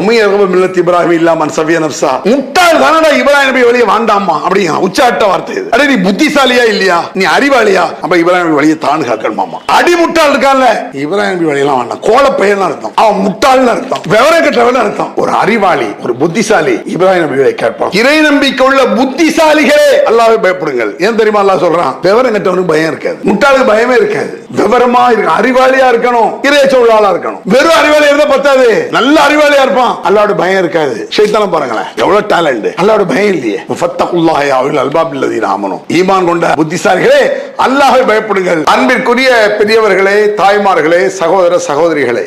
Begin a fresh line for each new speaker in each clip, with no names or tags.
மில்லத் இப்ராஹிம் இல்லாம சவிய நப்சா. முட்டாள் தானடா இப்ராஹிம் நபி வழியை வாண்டாமா அப்படிங்க உச்சாட்ட வார்த்தை அடே நீ புத்திசாலியா இல்லையா? நீ அறிவாளியா? அப்ப இப்ராஹிம் நபி வழியை தான் காக்கணுமாமா அடி முட்டாள் இருக்கான்ல. இப்ராஹிம் நபி வழியெல்லாம் வேண்டாம். கோல பையன் அர்த்தம். அவன் முட்டாள்னு அர்த்தம். விவரம் கெட்டவன் அர்த்தம். ஒரு அறிவாளி ஒரு புத்திசாலி இப்ராஹிம் நபி கேட்பான். இறை நம்பிக்கை உள்ள புத்திசாலிகளே! அல்லாஹ்வை பயப்படுங்கள். ஏன் தெரியுமா அல்லாஹ் சொல்றான்? விவரம் கெட்டவனுக்கு பயம் இருக்காது. முட்டாளுக்கு பயமே இருக்காது. விவரமா இருக்கு அறிவாளியா இருக்கணும். இறையச்ச உள்ள இருக்கணும். வெறும் அறிவாளியா இருந்தா பத்தாது. நல்ல அறிவாளியா இருப்பான். பயம் அல்லாவோட பயம் இருக்காது. சைத்தானம் பாருங்களேன் எவ்வளவு டேலண்ட் அல்லாவோட பயம் இல்லையே. ஃபத்தகுல்லாஹி அவர்கள் அல்பாப் இல்லதீன ஆமனும் ஈமான் கொண்ட புத்திசாலிகளே அல்லாஹை பயப்படுங்கள். அன்பிற்குரிய பெரியவர்களே தாய்மார்களே சகோதர சகோதரிகளே.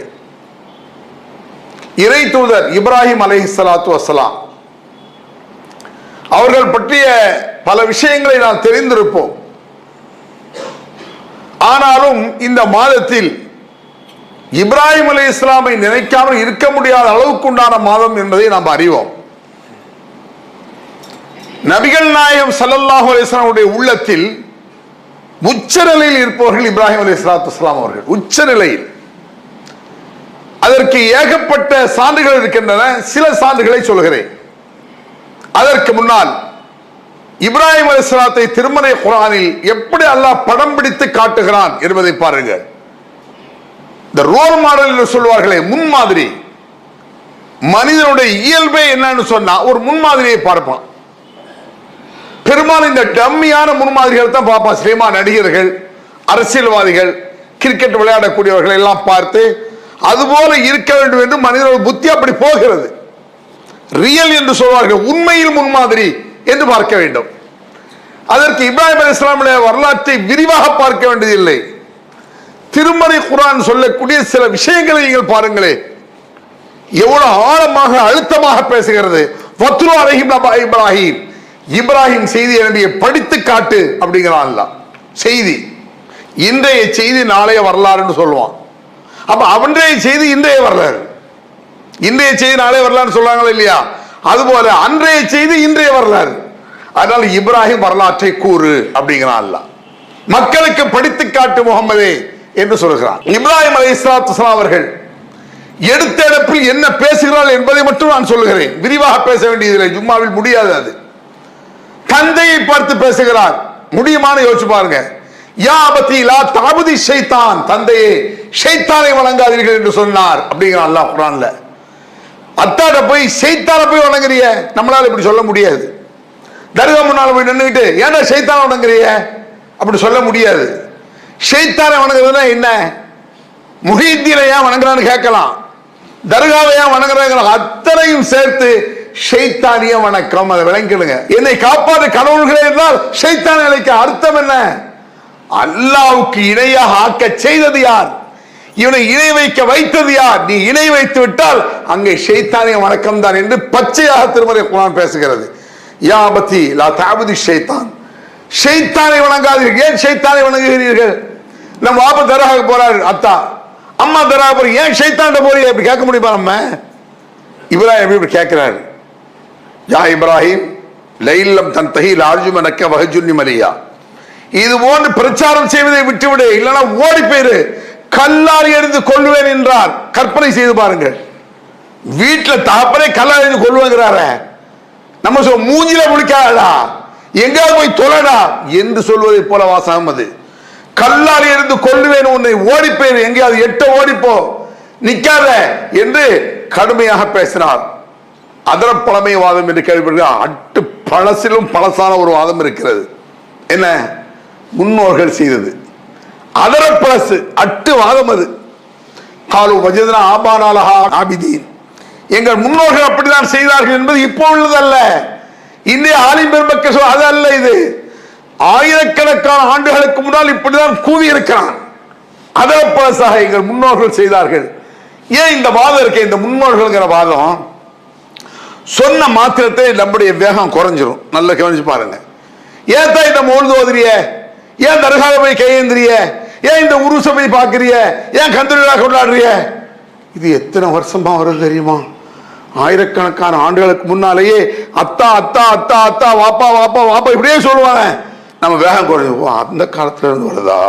இறை தூதர் இப்ராஹிம் அலை சலாத்து வசலாம் அவர்கள் பற்றிய பல விஷயங்களை நாம் தெரிந்திருப்போம். ஆனாலும் இந்த மாதத்தில் இப்ராஹிம் அலி இஸ்லாமை நினைக்காமல் இருக்க முடியாத அளவுக்கு உண்டான மாதம் என்பதை நாம் அறிவோம். நபிகள் நாயகம் சல்லல்லாஹு அலிஸ்லாமுடைய உள்ளத்தில் உச்சநிலையில் இருப்பவர்கள் இப்ராஹிம் அலி இஸ்லாத்து இஸ்லாம் அவர்கள். உச்ச நிலையில் அதற்கு ஏகப்பட்ட சான்றுகள் இருக்கின்றன. சில சான்றுகளை சொல்கிறேன் அதற்கு முன்னால் இப்ராஹிம் அலிஸ்லாத்தை திருமலை குரானில் எப்படி அல்லாஹ் படம் பிடித்து காட்டுகிறான் என்பதை பாருங்கள். இந்த ரோல் மாடல் என்று சொல்வார்களே முன்மாதிரி. மனிதனுடைய இயல்பே என்னன்னு சொன்னா ஒரு முன்மாதிரியை பார்ப்பான். பெரும்பாலும் இந்த டம்மியான முன்மாதிரிகள் தான் பார்ப்பான் சினிமா நடிகர்கள் அரசியல்வாதிகள் கிரிக்கெட் விளையாடக்கூடியவர்கள் எல்லாம் பார்த்து அதுபோல இருக்க வேண்டும் என்று மனிதனுடைய புத்தி அப்படி போகிறது. ரியல் என்று சொல்வார்கள் உண்மையில் முன்மாதிரி என்று பார்க்க வேண்டும். அதற்கு இப்ராஹிம் அலி இஸ்லாமுடைய வரலாற்றை விரிவாக பார்க்க வேண்டியதில்லை. திருமறை குரான் சொல்லக்கூடிய சில விஷயங்களை நீங்கள் பாருங்களே. எவ்வளவு ஆழமாக அழுத்தமாக பேசுகிறது. வத்ரு இப்ராஹிம். இப்ராஹிம் செய்தி என்னுடைய படித்து காட்டு அப்படிங்கிறான் செய்தி. இன்றைய செய்தி நாளைய வரலாறுன்னு சொல்லுவான். அப்ப அவன்றைய செய்தி இன்றைய வரலாறு. இன்றைய செய்தி நாளே வரலாறு சொல்றாங்களா இல்லையா? அதுபோல அன்றைய செய்தி இன்றைய வரலாறு. அதனால இப்ராஹிம் வரலாற்றை கூறு அப்படிங்கிறான் அல்லாஹ். மக்களுக்கு படித்து காட்டு முகமதே என்று சொல்கிறார் இப்ராஹிம் அலை இஸ்லாத்து அவர்கள் எடுத்த இடப்பில் என்ன பேசுகிறாள் என்பதை மட்டும் நான் சொல்லுகிறேன். விரிவாக பேச வேண்டியதில்லை ஜும்மாவில் முடியாது அது. தந்தையை பார்த்து பேசுகிறார். முடியுமான்னு யோசிச்சு பாருங்க. யா லா தாபதி ஷைத்தான். தந்தையே ஷைத்தானை வணங்காதீர்கள் என்று சொன்னார் அப்படிங்கிற அல்லாஹ் குரான்ல அத்தாட போய் ஷைத்தான போய் வணங்குறிய? நம்மளால இப்படி சொல்ல முடியாது. தர்கா முன்னால போய் நின்றுக்கிட்டு ஏன்டா ஷைத்தான வணங்குறிய? அப்படி சொல்ல முடியாது. ஷைத்தானை வணங்குறதுனா என்ன? முஹீத்தீனை ஏன் வணங்குறான்னு கேட்கலாம். தர்காவை ஏன் வணங்குறாங்க அத்தனையும் சேர்த்து ஷைத்தானிய வணக்கம். அதை விளங்கிடுங்க. என்னை காப்பாற்ற கடவுள்களே இருந்தால் ஷெய்தான நிலைக்கு அர்த்தம் என்ன? அல்லாவுக்கு இணையாக ஆக்க செய்தது யார்? இவனை இணை வைக்க வைத்தது யார்? நீ இணை வைத்து விட்டால் அங்கே ஷைத்தானிய வணக்கம் தான் என்று பச்சையாக திருமறை குரான் பேசுகிறது. யா பத்தி லா தாபதி ஷைத்தான். ஷைத்தானை வணங்காதீர்கள். ஏன் ஷைத்தானை வணங்குகிறீர்கள்? நம்ம வாப்ப தராக போறாரு அத்தா. அம்மா தராக போற ஏன் ஷைத்தாண்ட போறீங்க அப்படி கேட்க முடியுமா நம்ம? இப்ராஹிம் இப்படி கேட்கிறாரு? யா இப்ராஹிம் லைல்லம் தன் தஹில் ஆர்ஜுமனக்க வகஜுன்னி மலியா. இது போன்று பிரச்சாரம் செய்வதை விட்டுவிடு இல்லைன்னா ஓடி போயிரு. கல்லால் எறிந்து கொள்வேன் என்றார். கற்பனை செய்து பாருங்கள். வீட்டில் தாப்பரே கல்லால் எறிந்து கொள்வேங்கிறார நம்ம சொல் மூஞ்சில முடிக்காதா எங்காவது போய் தொலைடா. என்று சொல்வதை போல வாசகம் அது. கல்லால் இருந்து கொள்ளுவேன் உன்னை ஓடி எங்கேயாவது எட்ட ஓடிப்போ. நிக்காத என்று கடுமையாக பேசினார். அதர பழமை வாதம் என்று கேள்விப்படுகிறார் அட்டு பழசிலும் பழசான ஒரு வாதம் இருக்கிறது. என்ன? முன்னோர்கள் செய்தது. அதர பழசு அட்டு வாதம் அது. காலு வஜதனா ஆபானாலஹா ஆபிதீன். எங்கள் முன்னோர்கள் அப்படித்தான் செய்தார்கள் என்பது இப்போ உள்ளதல்ல இந்திய ஆலிம் பெருமக்கள் அது அல்ல இது. ஆயிரக்கணக்கான ஆண்டுகளுக்கு முன்னால் இப்படிதான் கூவி இருக்கிறான் அதர பழசாக எங்கள் முன்னோர்கள் செய்தார்கள். ஏன் இந்த வாதம் இருக்க? இந்த முன்னோர்கள்ங்கிற வாதம் சொன்ன மாத்திரத்தை நம்முடைய வேகம் குறைஞ்சிரும். நல்ல கவனிச்சு பாருங்க. ஏன் தான் இந்த மோழுது ஓதுறிய ஏன் தர்காவை போய் கையேந்திரிய ஏன் இந்த உருசை போய் ஏன் கந்தரியா கொண்டாடுறிய? இது எத்தனை வருஷமா வரும் தெரியுமா? ஆயிரக்கணக்கான ஆண்டுகளுக்கு முன்னாலேயே அத்தா அத்தா அத்தா அத்தா வாப்பா வாப்பா வாப்பா இப்படியே சொல்லுவாங்க. நம்ம வேகம் குறைஞ்சு ஓ, அந்த காலத்துல இருந்து வருதா?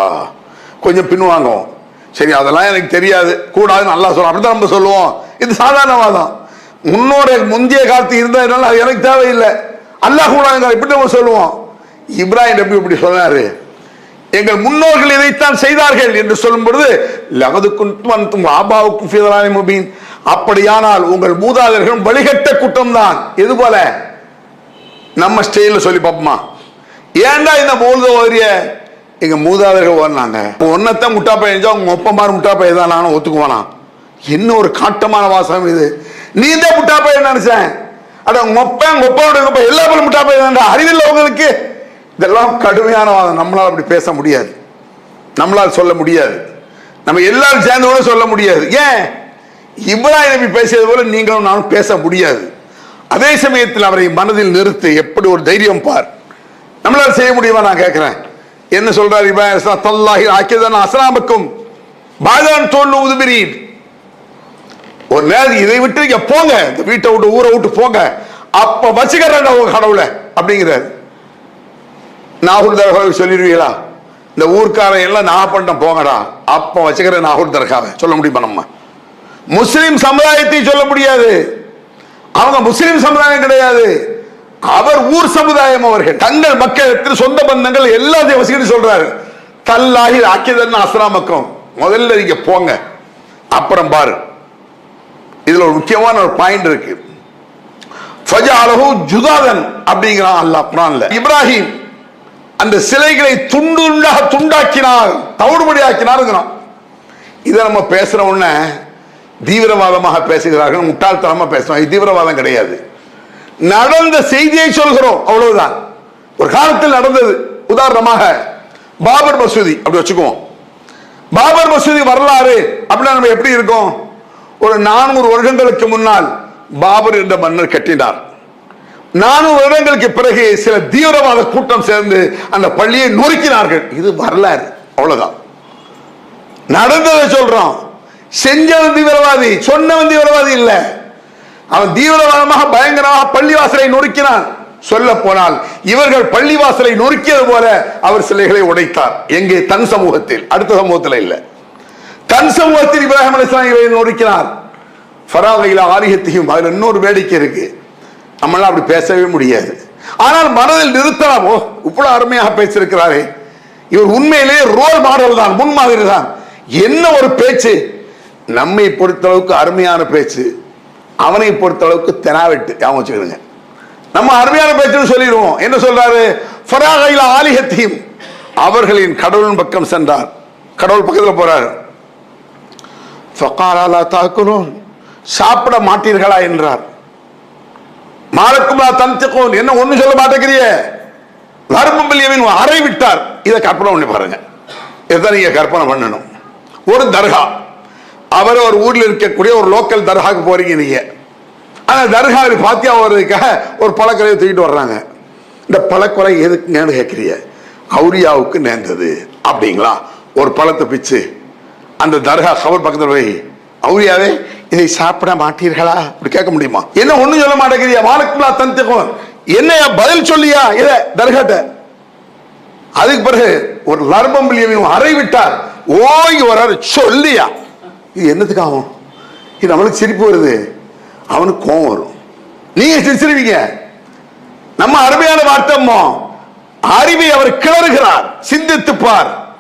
கொஞ்சம் பின்வாங்குவோம். சரி அதெல்லாம் எனக்கு தெரியாது. கூடாதுன்னு நல்லா சொல்லுவோம் அப்படிதான் நம்ம சொல்லுவோம். இது சாதாரண வாதம் முந்தைய காலத்து இருந்ததுனால அது எனக்கு தேவையில்லை. அல்லாஹ் கூட இப்படி நம்ம சொல்லுவோம். இப்ராஹிம் நபி இப்படி சொன்னாரு? எங்கள் முன்னோர்கள் இதைத்தான் செய்தார்கள் என்று சொல்லும் பொழுது லகது ஆபாவுக்கும் ஃபிதலானி முபீன். அப்படியானால் உங்கள் மூதாதர்களும் வழிகட்ட கூட்டம் தான் எது போல? நம்ம ஸ்டைலில் சொல்லி பார்ப்போமா? ஏன்டா இந்த மூழ்க ஓரிய எங்க மூதாதர்கள் ஓடினாங்க. ஒன்னத்தான் முட்டா பையன் உங்க ஒப்பமாறு முட்டா பையன் தான் நானும் ஒத்துக்குவானா? என்ன ஒரு காட்டமான வாசகம் இது. நீ தான் முட்டா பையன் நினைச்சேன்? அட மொப்பன் ஒப்பன் ஒப்பனோட எல்லா பேரும் முட்டா பையன் தான் அறிவில்லை உங்களுக்கு? இதெல்லாம் கடுமையான வாதம். நம்மளால் அப்படி பேச முடியாது. நம்மளால் சொல்ல முடியாது. நம்ம எல்லாரும் சேர்ந்து கூட சொல்ல முடியாது. ஏன்? இப்ராஹிம் நபி பேசியது போல நீங்களும் நானும் பேச முடியாது. அதே சமயத்தில் அவரை மனதில் நிறுத்து. எப்படி ஒரு தைரியம் பார். நம்மளால் செய்ய முடியுமா நான் கேட்கிறேன். என்ன சொல்றார் இப்ராஹிம் தல்லாஹி ஆக்கியதான் அஸ்லாமுக்கும் பாதான் தோல் உதுபிரீர் ஒரு நேரம் இதை விட்டு இங்க போங்க. இந்த வீட்டை விட்டு ஊரை விட்டு போங்க. அப்ப வச்சுக்கிறேன் உங்க கடவுளை அப்படிங்கிறார். நாகூர் தர்காவை சொல்லிடுவீங்களா? இந்த ஊர்க்காரன் எல்லாம் நாகப்பட்டினம் போங்கடா. அப்ப வச்சுக்கிறேன் நாகூர் தர்காவை சொல்ல முடியுமா நம்ம? முஸ்லிம் சமுதாயத்தை சொல்ல முடியாது. அவங்க முஸ்லிம் சமுதாயம் கிடையாது. அவர் ஊர் சமுதாயம் அவர்கள். தங்கள் மக்கள் சொந்த பந்தங்கள் எல்லா தேவசியும் சொல்றாரு. தல்லாகி ஆக்கியதன் அஸ்லாமக்கம் முதல்ல நீங்க போங்க. அப்புறம் பாரு. இதுல ஒரு முக்கியமான ஒரு பாயிண்ட் இருக்கு. ஃபஜாலஹு ஜுதாதன் அப்படிங்கிறான் அல்லாஹ் குர்ஆன்ல. இப்ராஹிம் அந்த சிலைகளை துண்டுண்டாக துண்டாக்கினார் தவிடுபடியாக்கினாருங்கிறான். இதை நம்ம பேசுற உடனே தீவிரவாதமாக பேசுகிறார்கள். முட்டாள்தனமாக பேசுகிறோம் இது தீவிரவாதம் கிடையாது. நடந்த செய்தியை சொல்கிறோம். அவ்வளவுதான். ஒரு காலத்தில் நடந்தது. உதாரணமாக பாபர் மசூதி. அப்படி வச்சுக்குவோம். பாபர் மசூதி வரலாறு அப்படின்னா நம்ம எப்படி இருக்கோம்? ஒரு நானூறு வருடங்களுக்கு முன்னால் பாபர் என்ற மன்னர் கட்டினார். நானூறு வருடங்களுக்கு பிறகு சில தீவிரவாத கூட்டம் சேர்ந்து அந்த பள்ளியை நொறுக்கினார்கள். இது வரலாறு. அவ்வளவுதான். நடந்ததை சொல்றோம். செஞ்சவன் தீவிரவாதி சொன்னவன் தீவிரவாதி இல்லை. அவன் தீவிரவாதமாக பயங்கரமாக பள்ளிவாசலை நொறுக்கினான். சொல்ல போனால் இவர்கள் பள்ளிவாசலை நொறுக்கியது போல அவர் சிலைகளை உடைத்தார். எங்கே? தன் சமூகத்தில். அடுத்த சமூகத்தில் இல்ல. தன் சமூகத்தில் இப்ராஹிம் அலிஸ்லாமிகளை நொறுக்கினார். ஃபராகையில் ஆரியத்தையும் அதில் இன்னொரு வேடிக்கை இருக்கு. நம்மளால் அப்படி பேசவே முடியாது. ஆனால் மனதில் நிறுத்தலாமோ. இவ்வளவு அருமையாக பேசியிருக்கிறாரே. இவர் உண்மையிலேயே ரோல் மாடல் தான் முன்மாதிரி தான் என்ன ஒரு பேச்சு? நம்மை பொறுத்தளவுக்கு அருமையான பேச்சு. அவனை பொறுத்தளவுக்கு தெனாவெட்டு. ஞாபகம் வச்சுக்கிடுங்க நம்ம அருமையான பேச்சு சொல்லிடுவோம். என்ன சொல்றாரு? ஃபராகையில் ஆலிகத்தையும் அவர்களின் கடவுளின் பக்கம் சென்றார். கடவுள் பக்கத்தில் போறார். ஃபகாராலா தாக்குலோன். சாப்பிட மாட்டீர்களா? என்றார். மாலக்குமா தந்திக்கோன் என்ன ஒண்ணு சொல்ல மாட்டேங்கிறிய பிள்ளையவின் அறை விட்டார் இதை கற்பனை பண்ணி பாருங்க. இதை நீங்க கற்பனை பண்ணணும்? ஒரு தர்கா. அவர் ஒரு ஊரில் இருக்கக்கூடிய ஒரு லோக்கல் தர்காவுக்கு போறீங்க நீங்க. ஆனால் தர்காவில் பாத்தியா வர்றதுக்காக ஒரு பழக்கரையை தூக்கிட்டு வர்றாங்க. இந்த பழக்கொலை எதுக்குங்கன்னு கேட்குறீங்க அவுரியாவுக்கு நேர்ந்தது அப்படிங்களா? ஒரு பழத்தை பிச்சு அந்த தர்கா கவர் பக்கத்தில் போய் அவுரியாவே இதை சாப்பிட மாட்டீர்களா? அப்படி கேட்க முடியுமா? என்ன ஒன்றும் சொல்ல மாட்டேங்கிறியா வாழக்குலா தந்துக்கும் என்னையா பதில் சொல்லியா? இத தர்காட்ட. அதுக்கு பிறகு ஒரு லர்பம் அறை விட்டார் ஓய் வர்றாரு சொல்லியா? இது என்னத்துக்கு ஆகும்? இது நம்மளுக்கு சிரிப்பு வருது. அவனுக்கு கோவம் வரும். நீங்க சிரிச்சிருவீங்க நம்ம அருமையான வார்த்தம்மோ அறிவை அவர் கிளறுகிறார். சிந்தித்து பார்.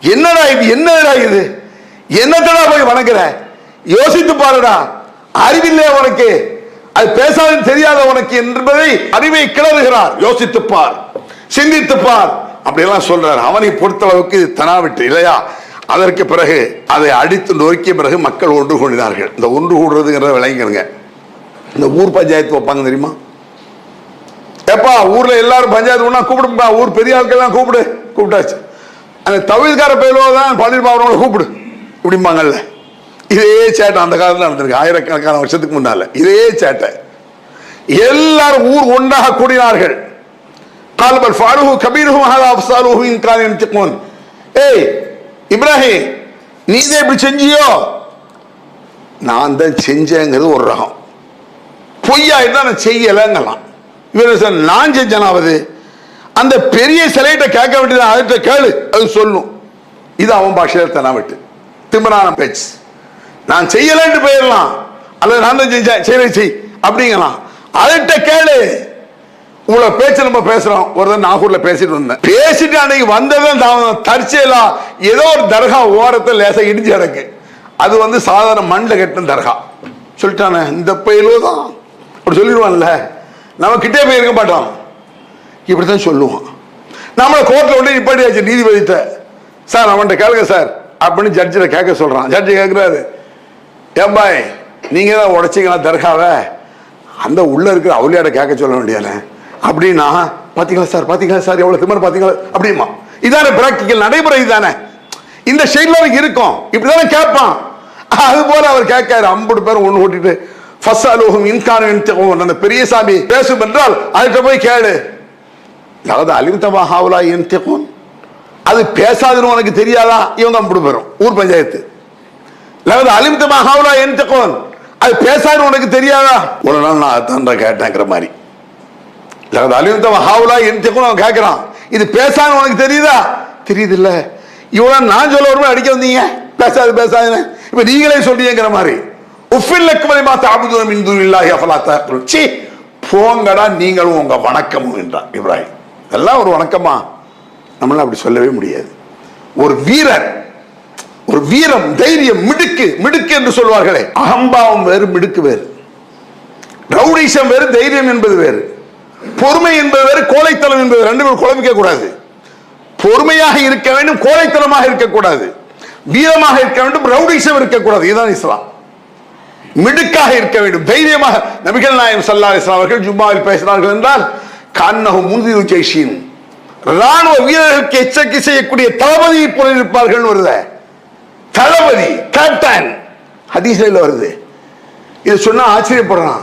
என்னடா இது? என்னடா இது? என்னத்தடா போய் வணங்குற? யோசித்து பாருடா. அறிவில்லை உனக்கு. அது பேசாத தெரியாத உனக்கு என்பதை அறிவை கிளறுகிறார். யோசித்து பார். சிந்தித்து பார். அப்படியெல்லாம் சொல்றார். அவனை பொறுத்தளவுக்கு தனாவிட்டு இல்லையா? அதற்கு பிறகு அதை அடித்து நொறுக்கிய பிறகு மக்கள் ஒன்று கூடினார்கள். இந்த ஒன்று கூடுறதுங்கிறத விளங்கிக்கணுங்க இந்த ஊர் பஞ்சாயத்து வைப்பாங்க தெரியுமா? ஏப்பா ஊர்ல எல்லாரும் பஞ்சாயத்து ஒன்றா கூப்பிடுப்பா ஊர் பெரிய ஆட்கள்லாம் கூப்பிடு. கூப்பிட்டாச்சு. அந்த தவிழ்கார பயிலோ தான் பன்னீர் பாவனோட கூப்பிடு. இப்படிம்பாங்கல்ல. இதே சேட்டை அந்த காலத்தில் நடந்திருக்கு. ஆயிரக்கணக்கான வருஷத்துக்கு முன்னால. இதே சேட்டை. எல்லாரும் ஊர் ஒன்றாக கூடினார்கள். கால்பல் ஃபாருஹு கபீருஹு மஹாலா அஃசாலுஹு இன்கான் ஏய் இப்ராஹிம் நீ தான் இப்படி செஞ்சியோ? நான் தான் செஞ்சேங்கிறது ஒரு ரகம். பொய்யா இருந்தா நான் செய்யலைங்கலாம் இவர் சார் நான் செஞ்சனாவது அந்த பெரிய சிலையிட்ட கேட்க வேண்டியது அதுகிட்ட கேளு அது சொல்லும். இது அவன் பாஷையில் தனா விட்டு. திமிரான பேச்சு. நான் செய்யலன்னு போயிடலாம். அல்லது நான் தான் செஞ்சேன் சரி செய். அப்படிங்கலாம் அதுகிட்ட கேளு. இவ்வளவு பேச்சு நம்ம பேசுறோம். ஒரு தடவை நாகூர்ல பேசிட்டு வந்தேன். பேசிட்டு அன்னைக்கு வந்ததும் தான் தற்செயலா ஏதோ ஒரு தர்கா ஓரத்தை லேசா இடிஞ்சு கிடக்கு. அது வந்து சாதாரண மண்ணில் கட்டின தர்கா. சொல்லிட்டானே இந்த பயிலோ தான். அப்படி சொல்லிடுவான்ல. நம்ம கிட்டே போய் இருக்க மாட்டோம். இப்படித்தான் சொல்லுவான். நம்மளை கோர்ட்டில் உடனே இப்படியாச்சு நீதிபதித்த சார் அவன்கிட்ட கேளுங்க சார். அப்படின்னு ஜட்ஜில் கேட்க சொல்றான். ஜட்ஜி கேட்குறாரு ஏம்பாய் நீங்க தான் உடச்சிங்களா தர்காவை? அந்த உள்ள இருக்கிற அவளியாட கேட்க சொல்ல வேண்டியானே அப்படின்னா பார்த்தீங்களா சார் பார்த்தீங்களா சார் எவ்வளோ திமர் பார்த்தீங்களா அப்படிமா இதான பிராக்டிக்கல் நடைமுறை தானே இந்த சைட்ல இருக்கும். இப்படிதானே கேட்பான். அது போல அவர் கேட்காரு ஐம்பது பேர் ஒன்று ஓட்டிட்டு ஃபஸ்ட் அலோகம் இன்கான அந்த பெரிய சாமி பேசும் என்றால் அதுகிட்ட போய் கேளு. அதாவது அலிம்தமா ஹாவுலா என் அது பேசாதுன்னு உனக்கு தெரியாதா? இவங்க அம்புடு பெறும் ஊர் பஞ்சாயத்து. அதாவது அலிம்தமா ஹாவுலா என் அது பேசாதுன்னு உனக்கு தெரியாதா? ஒரு நாள் நான் அதான் கேட்டேங்கிற மாதிரி. அதாவது அலிம்தமா ஹாவுலா என் அவன் கேட்கிறான் இது பேசான்னு உனக்கு தெரியுதா? தெரியுது இல்ல இவ்வளவு நான் சொல்ல வரும்போது அடிக்க வந்தீங்க. பேசாது பேசாதுன்னு. இப்ப நீங்களே சொல்றீங்கிற மாதிரி. உஃபில்லக்குமலை மாத்த அபுதுரம் இந்து இல்லாஹி அஃபலா தஅக்குல் போங்கடா நீங்களும் உங்க வணக்கமும் என்றான் இப்ராஹிம். இதெல்லாம் ஒரு வணக்கமா? நம்மளால அப்படி சொல்லவே முடியாது. ஒரு வீரர் ஒரு வீரம் தைரியம் மிடுக்கு மிடுக்கு என்று சொல்வார்களே. அகம்பாவம் வேறு மிடுக்கு வேறு. ரவுடிசம் வேறு தைரியம் என்பது வேறு. பொறுமை என்பது வேறு கோழைத்தனம் என்பது ரெண்டு பேரும் குழம்பிக்க கூடாது. பொறுமையாக இருக்க வேண்டும் கோழைத்தனமாக இருக்கக்கூடாது வீரமாக இருக்க வேண்டும் ரவுடிசம் இருக்கக்கூடாது இதுதான் இஸ்லாம். மிடுக்காக இருக்க வேண்டும். தைரியமாக. நபிகள் நாயம் சல்லா இஸ்லாம் அவர்கள் ஜும்மாவில் பேசினார்கள் என்றால் கண்ணகு முந்திரு ஜெய்ஷின். ராணுவ வீரர்களுக்கு எச்சரிக்கை செய்யக்கூடிய தளபதியை போல இருப்பார்கள் வருத. தளபதி கேப்டன். ஹதீஸ்ல வருது. இது சொன்னா ஆச்சரியப்படுறான்.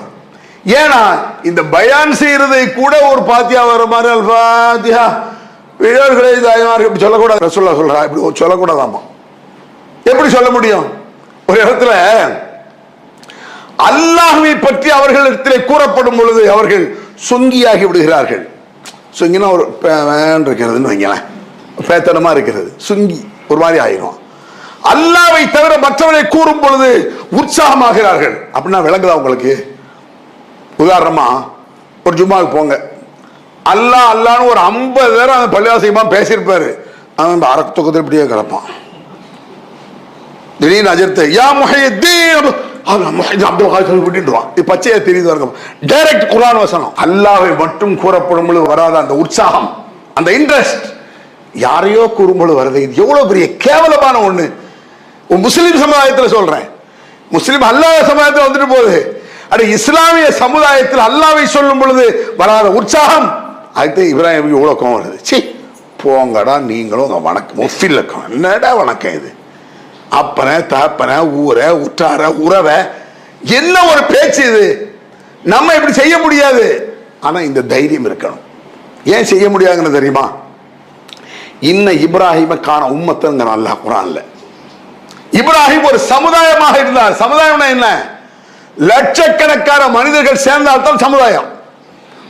ஏன்னா இந்த பயான் செய்யறதை கூட ஒரு பாத்தியா வர மாதிரி அல் பாத்தியா வீரர்களை தாய்மார்கள் இப்படி சொல்லக்கூடாது. சொல்ல சொல்றா இப்படி சொல்லக்கூடாதாமா? எப்படி சொல்ல முடியும்? ஒரு இடத்துல அல்லாஹுவை பற்றி அவர்களிடத்தில் கூறப்படும் பொழுது அவர்கள் சொங்கியாகி விடுகிறார்கள். சொங்கினா ஒரு இருக்கிறதுன்னு வைங்களேன். பேத்தனமா இருக்கிறது. சுங்கி ஒரு மாதிரி ஆயிரும். அல்லாவை தவிர மற்றவரை கூறும் பொழுது உற்சாகமாகிறார்கள். அப்படின்னா விளங்குதா உங்களுக்கு? உதாரணமா ஒரு ஜும்மாவுக்கு போங்க. அல்லாஹ் அல்லான்னு ஒரு ஐம்பது பேர் அந்த பள்ளிவாசியமா பேசியிருப்பாரு. அவன் அந்த தூக்கத்தில் இப்படியே கிடப்பான். திடீர்னு அஜர்த்து யா முஹையத்தீன் அவன் அப்துல் காதர் விட்டுடுவான் இது தெரியுது வரைக்கும் டைரக்ட் குரான் வசனம். அல்லாவை மட்டும் கூறப்படும் பொழுது வராத அந்த உற்சாகம் அந்த இன்ட்ரெஸ்ட் யாரையோ கூறும் பொழுது வருது. இது எவ்வளோ பெரிய கேவலமான ஒன்று முஸ்லீம் சமுதாயத்தில் சொல்கிறேன் முஸ்லீம் அல்லாத அல்லாஹ் சமுதாயத்தில் வந்துட்டு போகுது. அட இஸ்லாமிய சமுதாயத்தில் அல்லாவை சொல்லும் பொழுது வராத உற்சாகம். அதுக்கு இப்ராஹிம் எவ்வளவு கோவம் வருது? சி போங்கடா நீங்களும் உங்கள் வணக்கம். முஃபில்லக்கம் என்னடா வணக்கம் இது? அப்பனை தகப்பனை ஊரை உற்றார உறவை. என்ன ஒரு பேச்சு இது? நம்ம இப்படி செய்ய முடியாது. ஆனால் இந்த தைரியம் இருக்கணும். ஏன் செய்ய முடியாதுன்னு தெரியுமா? இன்ன இப்ராஹிமை காண உம்மத்தங்கிற நல்லா குரான்ல. இப்ராஹிம் ஒரு சமுதாயமாக இருந்தார். சமுதாயம்னா என்ன? லட்சக்கணக்கான மனிதர்கள் சேர்ந்தால்தான் சமுதாயம்.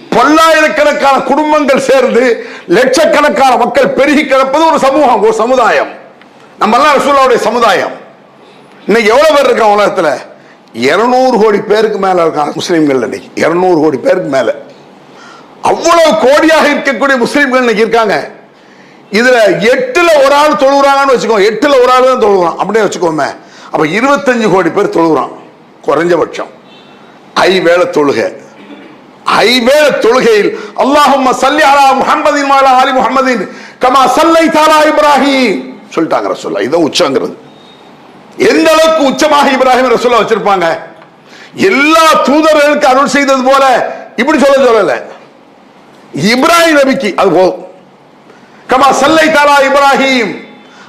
பல்லாயிரக்கணக்கான குடும்பங்கள் சேர்ந்து லட்சக்கணக்கான மக்கள் பெருகி கிடப்பது ஒரு சமூகம் ஒரு சமுதாயம். நம்ம எல்லாம் ரசூல்லாவுடைய சமுதாயம். இன்னைக்கு எவ்வளவு பேர் இருக்கான் உலகத்துல? இருநூறு கோடி பேருக்கு மேல இருக்காங்க முஸ்லீம்கள் இன்னைக்கு. இருநூறு கோடி பேருக்கு மேல. அவ்வளவு கோடியாக இருக்கக்கூடிய முஸ்லீம்கள் இன்னைக்கு இருக்காங்க. இதுல எட்டுல ஒரு ஆள் தொழுகிறாங்கன்னு வச்சுக்கோ எட்டுல ஒரு ஆள் தான் தொழுகிறான் அப்படியே வச்சுக்கோமே. அப்ப இருபத்தஞ்சு கோடி பேர் தொழுகிறான் குறைஞ்சபட்சம். ஐ தொழுகை. ஐ தொழுகையில் அல்லாஹும் சல்லி அலா முஹம்மதின் மாலா ஆலி முஹம்மதின் கமா சல்லை தாலா இப்ராஹிம். சொல்லிட்டாங்க ரசூல்லா இதை உச்சங்கிறது. எந்த அளவுக்கு உச்சமாக இப்ராஹிம் ரசூல்லா வச்சிருப்பாங்க? எல்லா தூதர்களுக்கு அருள் செய்தது போல இப்படி சொல்ல சொல்லல. இப்ராஹிம் நபிக்கு அது போதும். கமா சல்லை தாலா இப்ராஹிம்.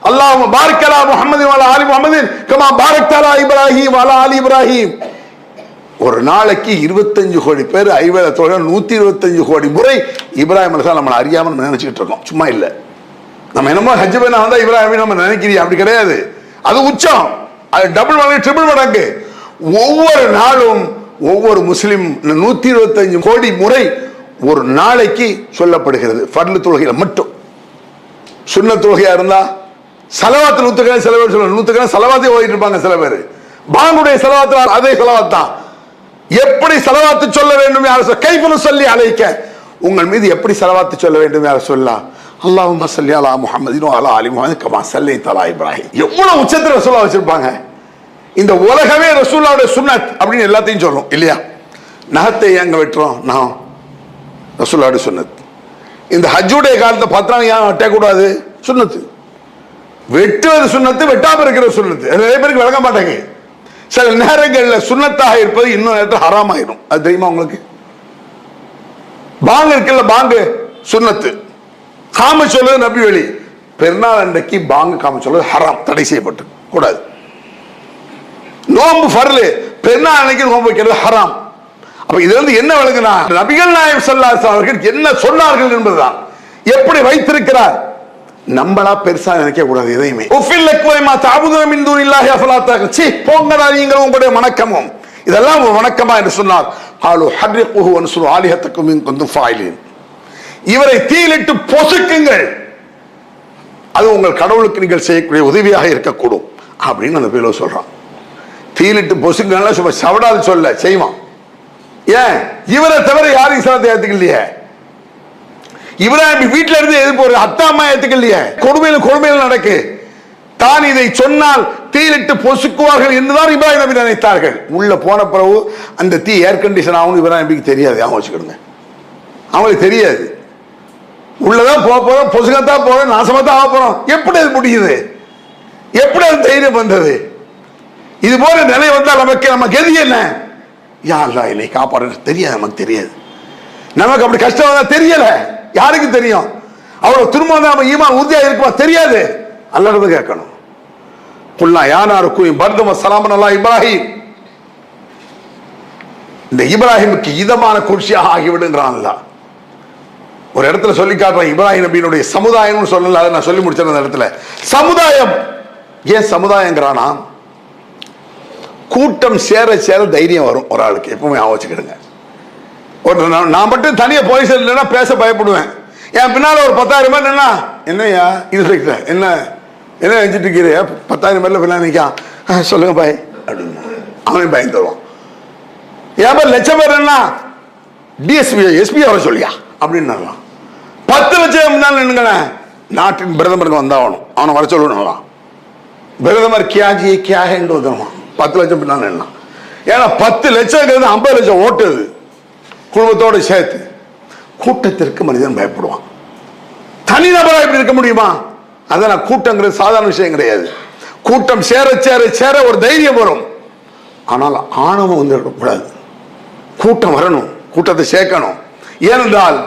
அல்லாஹ் பார்க்கலா முகமது வாலா ஆலி முகமது கமா பாரக் தாலா இப்ராஹிம் வாலா ஆலி இப்ராஹிம். ஒரு நாளைக்கு இருபத்தஞ்சு கோடி பேர் ஐவேலத்தோட நூத்தி இருபத்தஞ்சு கோடி முறை இப்ராஹிம் அலிசா நம்மளை அறியாமல் நம்ம இருக்கோம். சும்மா இல்ல. நம்ம என்னமோ ஹஜ் பண்ண வந்தா இப்ராஹிம் நம்ம நினைக்கிறீங்க அப்படி கிடையாது. அது உச்சம். அது டபுள் மடங்கு ட்ரிபிள் மடங்கு. ஒவ்வொரு நாளும் ஒவ்வொரு முஸ்லிம் நூத்தி இருபத்தஞ்சு கோடி முறை ஒரு நாளைக்கு சொல்லப்படுகிறது. ஃபர்லு தொழுகையில மட்டும். சுண்ண தொழுகையா இருந்தா செலவாத்து நூத்துக்கணக்கு சில பேர் சொல்லுவாங்க. நூத்துக்கணக்கு செலவாத்தே ஓடிட்டு இருப்பாங்க சில பேர். பாங்குடைய செலவாத்து அதே செலவாத் தான் எப்படி செலவாத்து சொல்ல வேண்டும் யார் கைபுல சொல்லி அழைக்க உங்கள் மீது எப்படி செலவாத்து சொல்ல வேண்டும் யார் சொல்லலாம் அல்லாஹ் சல்லி அலா முகமதினோ அலா அலி முகமது கமா சல்லி தலா இப்ராஹிம். எவ்வளவு உச்சத்தில் ரசூலா வச்சிருப்பாங்க? இந்த உலகமே ரசூல்லாவுடைய சுன்னத் அப்படின்னு எல்லாத்தையும் சொல்லும் இல்லையா? நகத்தை எங்க வெட்டுறோம்? நான் ரசூல்லாவுடைய சுன்னத். இந்த ஹஜ்ஜுடைய காலத்தை பார்த்தா ஏன் வெட்டக்கூடாது சுன்னத்து. வெட்டுவது சுண்ணத்து வெட்டாம இருக்கிற சுண்ணத்து. நிறைய பேருக்கு விளங்க மாட்டாங்க சில நேரங்களில் சுண்ணத்தாக இருப்பது இன்னும் நேரத்தில் ஹராமாயிடும் அது தெரியுமா உங்களுக்கு? பாங்கு இருக்குல்ல பாங்கு? சுண்ணத்து. காம சொல்றது நபி வழி. பெருநாள் அன்றைக்கு பாங்கு காம சொல்வது ஹராம் தடை செய்யப்பட்டு கூடாது. நோம்பு ஃபர்லு. பெருநாள் அன்னைக்கு நோம்பு வைக்கிறது ஹராம். அப்ப இதுல இருந்து என்ன விளங்குனா நபிகள் நாயம் ஸல்லல்லாஹு அவர்கள் என்ன சொன்னார்கள் என்பதுதான். எப்படி வைத்திருக்கிறார்? நம்மளா பெருசா நினைக்க கூடாது எதையுமே. உஃபில் லக்வைமா தஅபுதுன மின் தூனில்லாஹி அஃபலா தஅகில் போங்கடா நீங்கள் உங்களுடைய வணக்கமும். இதெல்லாம் ஒரு வணக்கமா என்று சொன்னார். காலு ஹர்ரிகுஹு வன்சுரு ஆலிஹத்தக்கும் இன் குந்தும் ஃபாயிலின். இவரை தீயிலிட்டு பொசுக்குங்கள். அது உங்கள் கடவுளுக்கு நீங்கள் செய்யக்கூடிய உதவியாக இருக்கக்கூடும். அப்படின்னு அந்த பேரோ சொல்றான். தீயிலிட்டு பொசுக்குங்கன்னா சும்மா சவடாது சொல்ல செய்வான். ஏன்? இவரை தவிர யாரும் இஸ்லாத்தை ஏத்துக்கலையே? இப்ராஹிம் வீட்டுல இருந்து எது போற அத்தா அம்மா ஏத்துக்கலையே கொடுமையில கொடுமையில நடக்கு. தான் இதை சொன்னால் தீயிலிட்டு பொசுக்குவார்கள் என்றுதான் இப்ராஹிம் நபி நினைத்தார்கள். உள்ள போன பிறகு அந்த தீ ஏர் கண்டிஷன் ஆகும் இப்ராஹிம் நபிக்கு தெரியாது. அவங்க வச்சுக்கிடுங்க. அவங்களுக்கு தெரியாது. உள்ளதான் போக போறோம் பொசுகத்தான் போறோம் நாசமத்தான் தான் ஆக போறோம். எப்படி அது முடியுது? எப்படி அது தைரியம் வந்தது? இது போல நிலை வந்தால் நமக்கு நம்ம கதி என்ன? யா என்னை காப்பாடு தெரியாது நமக்கு தெரியாது. நமக்கு அப்படி கஷ்டம் வந்தா தெரியலை. யாருக்கு தெரியும்? அவ்வளவு திரும்ப நம்ம ஈமான் உறுதியா இருக்குமா? தெரியாது. அல்லது கேட்கணும். குல்லா யானாருக்கும் பர்தம சலாமன் அல்லா இப்ராஹிம். இந்த இப்ராஹிமுக்கு இதமான குடிசியாக ஆகிவிடுங்கிறான்ல. ஒரு இடத்துல சொல்லி காட்டுறேன் இப்ராஹிம் நபியினுடைய சமுதாயம்னு சொல்லல அதை நான் சொல்லி முடிச்சேன் அந்த இடத்துல. சமுதாயம். ஏன் சமுதாயங்கிறானா? கூட்டம் சேர சேர தைரியம் வரும். ஒரு ஆளுக்கு எப்பவுமே ஞாபகம் ஒரு நான் நான் மட்டும் தனியாக போலீஸ் இல்லைன்னா பேச பயப்படுவேன். என் பின்னால் ஒரு பத்தாயிரம் பேர் என்ன என்னய்யா இன்ஸ்பெக்டர் என்ன என்ன நினச்சிட்டு இருக்கிறீ பத்தாயிரம் பேரில் பின்னால் நிற்கான் "ஆ, சொல்லுங்க பாய். அப்படின்னு. அவனையும் பயந்து வருவான். என் பேர் லட்சம் பேர் என்ன டிஎஸ்பி எஸ்பி அவரை சொல்லியா? அப்படின்னு பத்து லட்சம் முன்னால் நின்னுங்களேன் நாட்டின் பிரதமருக்கு வந்தாகணும். அவனை வர சொல்லணும் பிரதமர் கியாஜி கியாகன்னு வந்துடுவான் பத்து லட்சம் பின்னால் நின்னான் ஏன்னா பத்து லட்சம் ஐம்பது லட்சம் ஓட்டு குடும்பத்தோடு சேர்த்து கூட்டத்திற்கு மனிதன் பயப்படுவான். தனிநபராக இப்படி இருக்க முடியுமா? அதான் கூட்டங்கிறது சாதாரண விஷயம் கிடையாது. கூட்டம் சேர சேர சேர ஒரு தைரியம் வரும். ஆனால் ஆணவம் வந்து கூடாது கூட்டம் வரணும். கூட்டத்தை சேர்க்கணும். ஏனென்றால்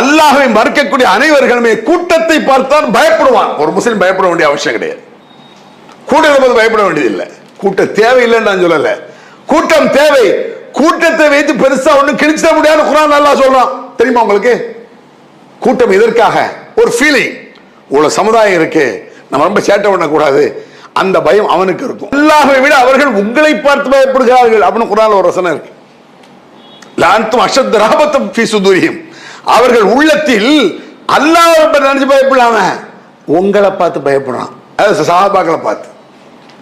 அல்லாஹை மறுக்கக்கூடிய அனைவர்களுமே கூட்டத்தை பார்த்தால் பயப்படுவான். ஒரு முஸ்லீம் பயப்பட வேண்டிய அவசியம் கிடையாது. கூட்டம் போது பயப்பட வேண்டியதில்லை. கூட்டம் தேவையில்லைன்னு நான் சொல்லல. கூட்டம் தேவை. கூட்டத்தை வைத்து பெருசா ஒன்றும் கிழிச்சிட முடியாது குரான் நல்லா சொல்றான். தெரியுமா உங்களுக்கு? கூட்டம் எதற்காக? ஒரு ஃபீலிங் இவ்வளவு சமுதாயம் இருக்கு. நம்ம ரொம்ப சேட்டை பண்ணக்கூடாது. அந்த பயம் அவனுக்கு இருக்கும். அல்லாஹை விட அவர்கள் உங்களை பார்த்து பயப்படுகிறார்கள் அப்படின்னு குரான் ஒரு வசனம் இருக்கு. லான்த்தும் அஷத் ராபத்தம் ஃபீ அவர்கள் உள்ளத்தில் அல்லாஹ் நினைச்சு பயப்படாம உங்களை பார்த்து பயப்படுறான். அது சஹாபாக்களை பார்த்து.